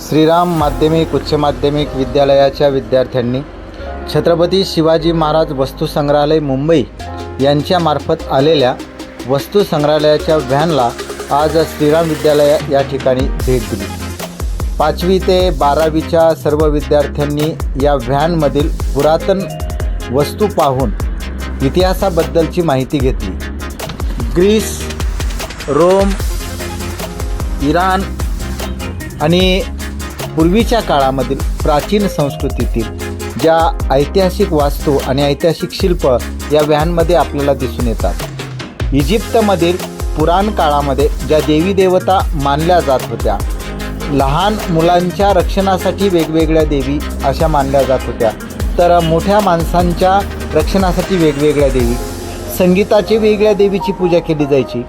श्रीराम माध्यमिक उच्च माध्यमिक विद्यालयाच्या विद्यार्थ्यांनी छत्रपती शिवाजी महाराज वस्तू संग्रहालय मुंबई यांच्यामार्फत आलेल्या वस्तू संग्रहालयाच्या व्हॅनला आज श्रीराम विद्यालय या ठिकाणी भेट दिली. पाचवी ते बारावीच्या सर्व विद्यार्थ्यांनी या व्हॅनमधील पुरातन वस्तू पाहून इतिहासाबद्दलची माहिती घेतली. ग्रीस रोम इराण आणि पूर्वीच्या काळामधील प्राचीन संस्कृतीतील ज्या ऐतिहासिक वास्तू आणि ऐतिहासिक शिल्प या व्हॅनमध्ये आपल्याला दिसून येतात. इजिप्तमधील पुराण काळामध्ये ज्या देवी देवता मानल्या जात होत्या लहान मुलांच्या रक्षणासाठी वेगवेगळ्या देवी अशा मानल्या जात होत्या. तर मोठ्या माणसांच्या रक्षणासाठी वेगवेगळ्या देवी संगीताची वेगळ्या देवीची पूजा केली जायची.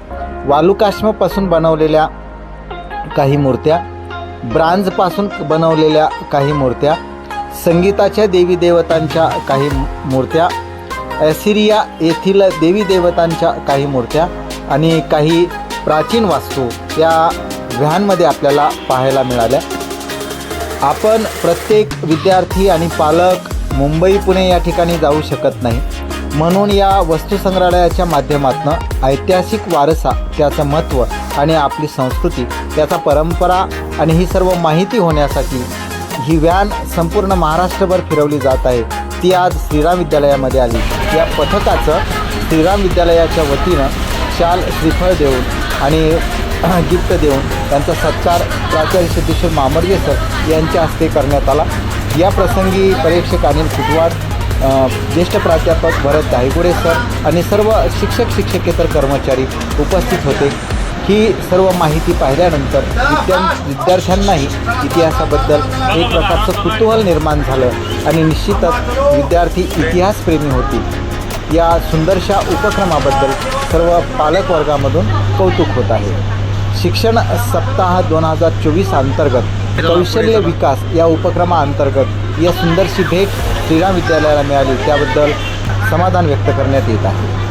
वालुकाश्मपासून बनवलेल्या काही मूर्त्या ब्रांजपासून बनवलेल्या काही मूर्त्या संगीताच्या देवी देवतांच्या काही मूर्त्या ॲसिरिया येथील देवी देवतांच्या काही मूर्त्या आणि काही प्राचीन वास्तू या व्हॅनमध्ये आपल्याला पाहायला मिळाल्या. आपण प्रत्येक विद्यार्थी आणि पालक मुंबई पुणे या ठिकाणी जाऊ शकत नाही. म्हणून या वस्तू संग्रहालयाच्या माध्यमातून ऐतिहासिक वारसा त्याचं महत्त्व आणि आपली संस्कृती त्याचा परंपरा आणि ही सर्व माहिती होण्यासाठी ही व्हॅन संपूर्ण महाराष्ट्रभर फिरवली जात आहे. ती आज श्रीराम विद्यालयामध्ये आली. या पथकाचं श्रीराम विद्यालयाच्या वतीनं शाल श्रीफळ देऊन आणि गिफ्ट देऊन त्यांचा सत्कार प्राचार्य सिद्धेश्वर मामर्जे सर यांच्या हस्ते करण्यात आला. या प्रसंगी परीक्षक अनिल कुटवाड ज्येष्ठ प्राध्यापक भरत दायगुडे सर आणि सर्व शिक्षक शिक्षकेतर कर्मचारी उपस्थित होते. ही सर्व माहिती पाहिल्यानंतर विद्या विद्यार्थ्यांनाही इतिहासाबद्दल एक प्रकारचं कुतूहल निर्माण झालं आणि निश्चितच विद्यार्थी इतिहासप्रेमी होती या सुंदरशा उपक्रमाबद्दल सर्व पालकवर्गामधून कौतुक होत आहे. शिक्षण सप्ताह दोन हजार चोवीस अंतर्गत कौशल्य विकास या उपक्रमाअंतर्गत या सुंदरशी भेट श्रीराम विद्यालयाला मिळाली. त्याबद्दल समाधान व्यक्त करण्यात येत आहे.